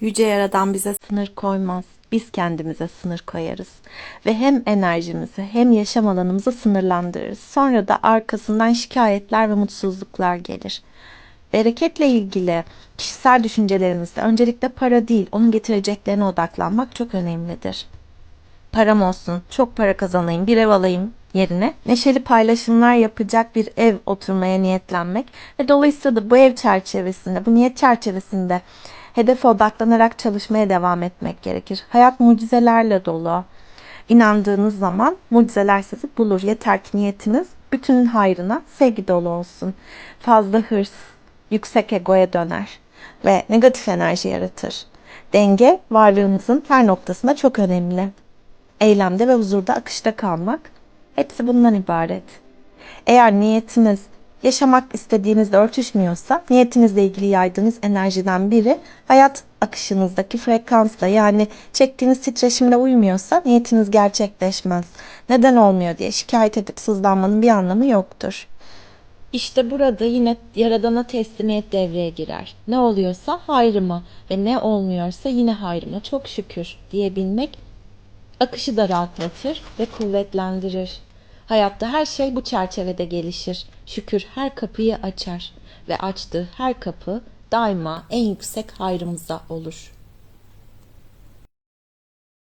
Yüce Yaradan bize sınır koymaz. Biz kendimize sınır koyarız. Ve hem enerjimizi hem yaşam alanımızı sınırlandırırız. Sonra da arkasından şikayetler ve mutsuzluklar gelir. Bereketle ilgili kişisel düşüncelerimizde öncelikle para değil, onun getireceklerine odaklanmak çok önemlidir. Param olsun, çok para kazanayım, bir ev alayım yerine neşeli paylaşımlar yapacak bir ev oturmaya niyetlenmek ve dolayısıyla da bu ev çerçevesinde, bu niyet çerçevesinde hedefe odaklanarak çalışmaya devam etmek gerekir. Hayat mucizelerle dolu. İnandığınız zaman mucizeler sizi bulur. Yeter ki niyetiniz bütünün hayrına sevgi dolu olsun. Fazla hırs, yüksek egoya döner ve negatif enerji yaratır. Denge varlığınızın her noktasında çok önemli. Eylemde ve huzurda akışta kalmak hepsi bundan ibaret. Eğer niyetiniz yaşamak istediğinizle örtüşmüyorsa niyetinizle ilgili yaydığınız enerjiden biri hayat akışınızdaki frekansla yani çektiğiniz titreşimle uymuyorsa niyetiniz gerçekleşmez. Neden olmuyor diye şikayet edip sızlanmanın bir anlamı yoktur. İşte burada yine Yaradan'a teslimiyet devreye girer. Ne oluyorsa hayrıma ve ne olmuyorsa yine hayrıma çok şükür diyebilmek akışı da rahatlatır ve kuvvetlendirir. Hayatta her şey bu çerçevede gelişir. Şükür her kapıyı açar ve açtığı her kapı daima en yüksek hayrımıza olur.